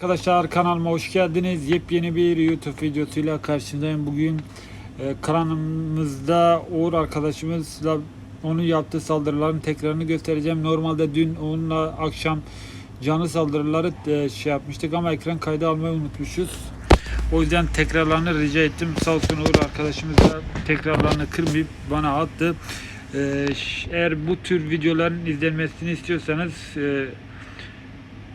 Arkadaşlar kanalıma hoş geldiniz. Yepyeni bir YouTube videosuyla karşınızdayım. Bugün e, kanalımızda Uğur arkadaşımızla onun yaptığı saldırıların tekrarını göstereceğim. Normalde dün onunla akşam canlı saldırıları e, şey yapmıştık ama ekran kaydı almayı unutmuşuz. O yüzden tekrarlarını rica ettim. Sağ olsun Uğur arkadaşımız da tekrarlarını kırmayıp bana attı. E, eğer bu tür videoların izlenmesini istiyorsanız e,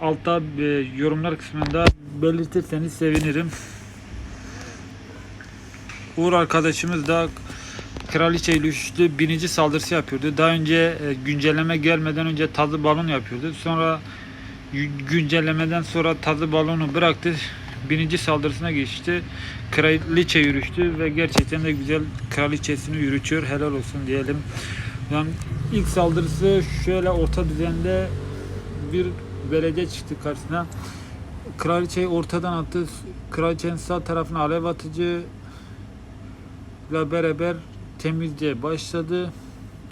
altta e, yorumlar kısmında belirtirseniz sevinirim. Uğur arkadaşımız da Kraliçe ile üçlü birinci saldırısı yapıyordu. Daha önce e, güncelleme gelmeden önce tazı balon yapıyordu. Sonra gü- güncellemeden sonra tazı balonu bıraktı. Birinci saldırısına geçti. Kraliçe yürüyüştü ve gerçekten de güzel kraliçesini yürütüyor. Helal olsun diyelim. Yani ilk saldırısı şöyle orta düzende bir belediye çıktı karşısına. Kraliçeyi ortadan attı. Kraliçenin sağ tarafına alev atıcı ile beraber temizliğe başladı.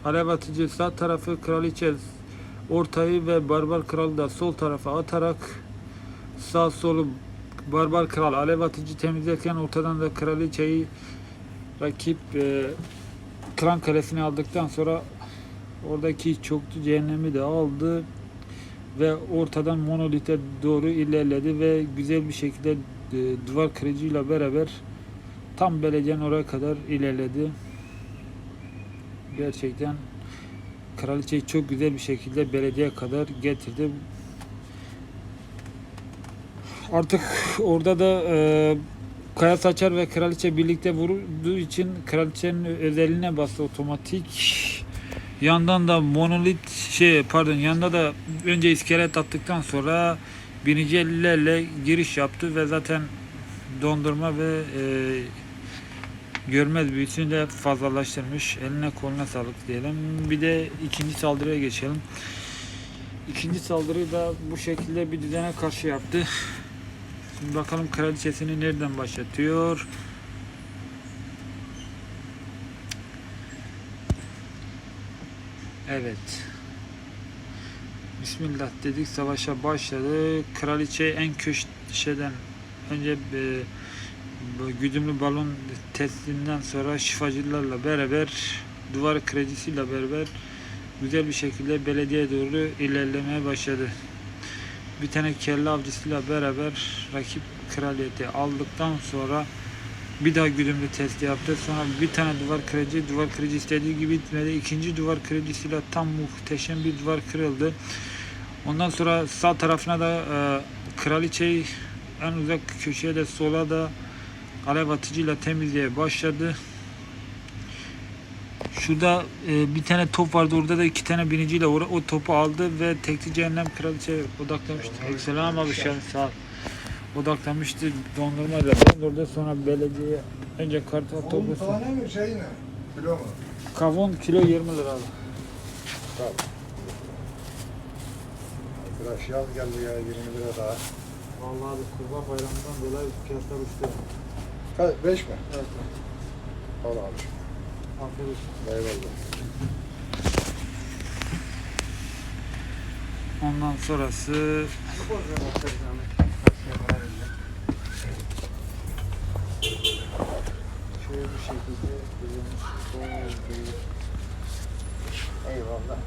Alev atıcı sağ tarafı kraliçe ortayı ve barbar kral da sol tarafa atarak sağ solu barbar kral alev atıcı temizlerken ortadan da kraliçeyi rakip e, klan kalesini aldıktan sonra oradaki çoktu cehennemi de aldı ve ortadan monolite doğru ilerledi ve güzel bir şekilde e, duvar kırıcıyla beraber tam belediyenin oraya kadar ilerledi. Gerçekten kraliçeyi çok güzel bir şekilde belediye kadar getirdi. Artık orada da e, Kaya Saçar ve kraliçe birlikte vurduğu için kraliçenin özeline bastı otomatik. Yandan da monolit şey pardon yanında da önce iskelet attıktan sonra birinci ellerle giriş yaptı ve zaten dondurma ve e, görmez büyüsünü de fazlalaştırmış. Eline koluna sağlık diyelim. Bir de ikinci saldırıya geçelim. İkinci saldırıyı da bu şekilde bir düzene karşı yaptı. Şimdi bakalım kraliçesini nereden başlatıyor. Evet. Bismillah dedik savaşa başladı. Kraliçe en köşeden önce e, güdümlü balon testinden sonra şifacılarla beraber duvar kredisiyle beraber güzel bir şekilde belediyeye doğru ilerlemeye başladı. Bir tane kelle avcısıyla beraber rakip kraliyeti aldıktan sonra bir daha güdümlü testi yaptı. Sonra bir tane duvar kırıcı, duvar kırıcı istediği gibi gitmedi. İkinci duvar kırıcısıyla tam muhteşem bir duvar kırıldı. Ondan sonra sağ tarafına da e, kraliçeyi en uzak köşeye de sola da alev atıcıyla temizliğe başladı. Şurada e, bir tane top vardı. Orada da iki tane biniciyle o, o topu aldı ve tekli cehennem kraliçe odaklamıştı. Selam abi sağ. Odaklamıştı dondurmayla dondurdu. Sonra belediye önce kartal topu tane mi şey mi? Kilo mu? kavun kilo 20 lira abi. Tamam. Arkadaş yaz geldi ya 20 lira daha. Vallahi abi kurban bayramından dolayı fiyatlar uçtu. Kaç? 5 mi? Evet. Al abi. Afiyet olsun. Eyvallah. Ondan sonrası şöyle bir şekilde. Eyvallah.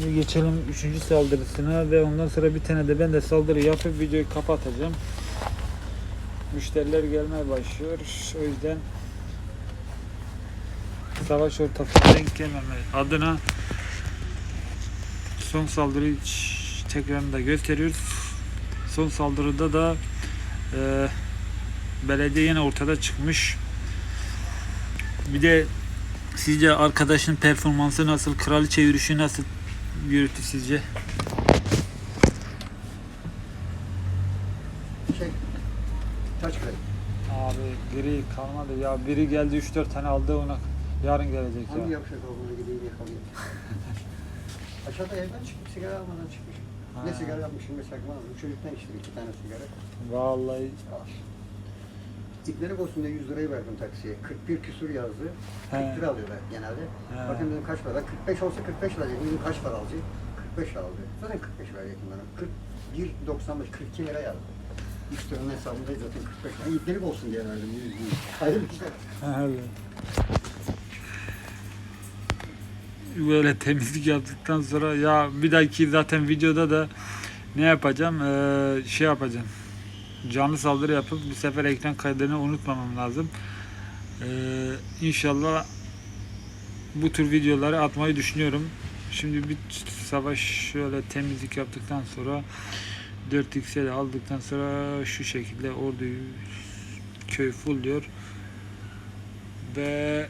Şimdi geçelim 3. saldırısına ve ondan sonra bir tane de ben de saldırı yapıp videoyu kapatacağım. Müşteriler gelmeye başlıyor. O yüzden savaş ortasına denk adına son saldırıyı tekrarını da gösteriyoruz. Son saldırıda da e, belediye yine ortada çıkmış. Bir de sizce arkadaşın performansı nasıl? Kraliçe yürüyüşü nasıl yürüttü sizce? Şey. Kaç kilo? Abi gri kalmadı ya biri geldi 3-4 tane aldı ona yarın gelecek Hangi ya. yapacak olduğunu gideyim yakalayayım. Aşağıda evden çıkıp sigara almadan çıkmış. Ne Ha. sigara yapmışım mesela aldım. Çocuktan içtim iki tane sigara. Vallahi Al. Olsun diye 100 lirayı verdim taksiye. 41 küsur yazdı. 40 He. lira alıyorlar genelde. He. Bakın dedim kaç para? 45 olsa 45 lira diyeceğim. Dedim kaç para alacak? 45 aldı. Zaten 45 verecektim bana. 41.95 42 lira yazdı. Müşterinin hesabındayız zaten 45 lira. İbnelik olsun diye verdim. 100 bin. Hayırlı işler. Böyle temizlik yaptıktan sonra ya bir dahaki zaten videoda da ne yapacağım? Ee, şey yapacağım. Canlı saldırı yapıp bu sefer ekran kaydını unutmamam lazım. Ee, inşallah bu tür videoları atmayı düşünüyorum. Şimdi bir savaş şöyle temizlik yaptıktan sonra 4x'e aldıktan sonra şu şekilde orduyu köy fullüyor ve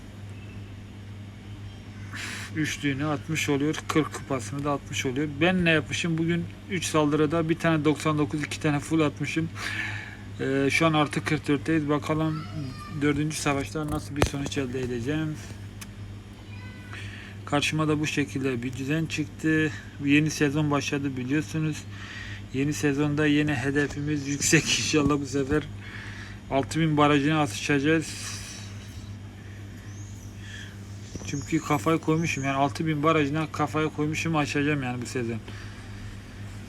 üçlüğünü atmış oluyor. 40 kupasını da atmış oluyor. Ben ne yapmışım? Bugün 3 saldırıda bir tane 99, iki tane full atmışım. Ee, şu an artı 44'teyiz. Bakalım 4. savaşta nasıl bir sonuç elde edeceğim. Karşıma da bu şekilde bir düzen çıktı. Yeni sezon başladı biliyorsunuz. Yeni sezonda yeni hedefimiz yüksek inşallah bu sefer 6000 barajını atışacağız. Çünkü kafaya koymuşum yani 6000 barajına kafaya koymuşum aşacağım yani bu sezon.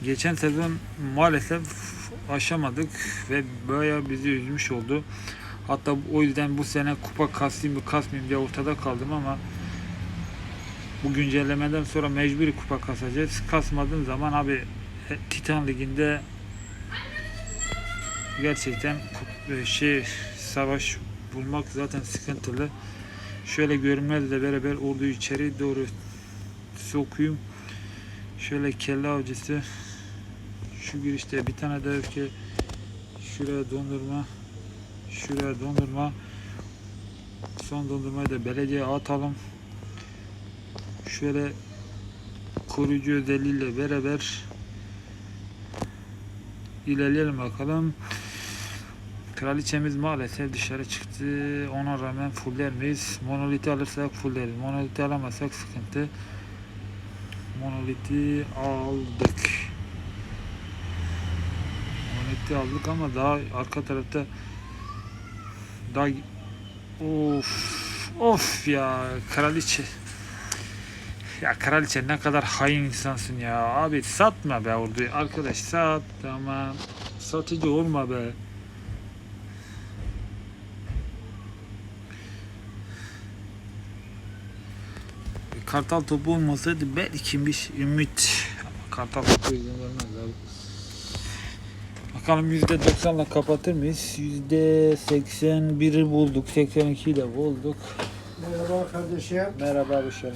Geçen sezon maalesef aşamadık ve bayağı bizi üzmüş oldu. Hatta o yüzden bu sene kupa kasayım mı kasmayayım diye ortada kaldım ama bu güncellemeden sonra mecburi kupa kasacağız. Kasmadığım zaman abi e, Titan Ligi'nde gerçekten e, şey savaş bulmak zaten sıkıntılı. Şöyle görünmezle beraber orduyu içeri doğru sokuyum. Şöyle kelle avcısı. Şu girişte bir tane de öfke. Şuraya dondurma. Şuraya dondurma. Son dondurmayı da belediye atalım. Şöyle koruyucu özelliğiyle beraber ilerleyelim bakalım Kraliçemiz maalesef dışarı çıktı. Ona rağmen fuller miyiz? Monoliti alırsak fulleriz. Monoliti alamazsak sıkıntı. Monoliti aldık. Monoliti aldık ama daha arka tarafta daha of of ya kraliçe ya kraliçe ne kadar hain insansın ya abi satma be orduyu arkadaş sat tamam satıcı olma be Kartal topu olmasaydı belki bir ümit. Ama Kartal topu izin vermez abi. Bakalım %90'la kapatır mıyız? %81'i bulduk. 82'yi de bulduk. Merhaba kardeşim. Merhaba abi şöyle.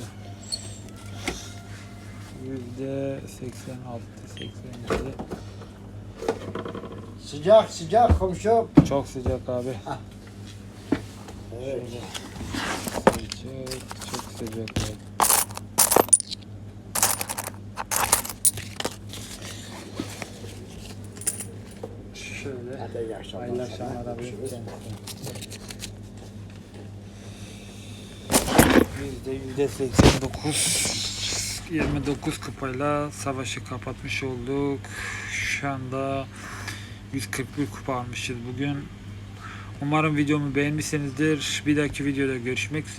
%86, 87. Sıcak sıcak komşu. Çok sıcak abi. Evet. Sıcak, çok sıcak abi. Şöyle. Hadi iyi akşamlar. Hayırlı akşamlar abi. Yüzde yüzde 89 29 kupayla savaşı kapatmış olduk. Şu anda 141 kupa almışız bugün. Umarım videomu beğenmişsinizdir. Bir dahaki videoda görüşmek üzere.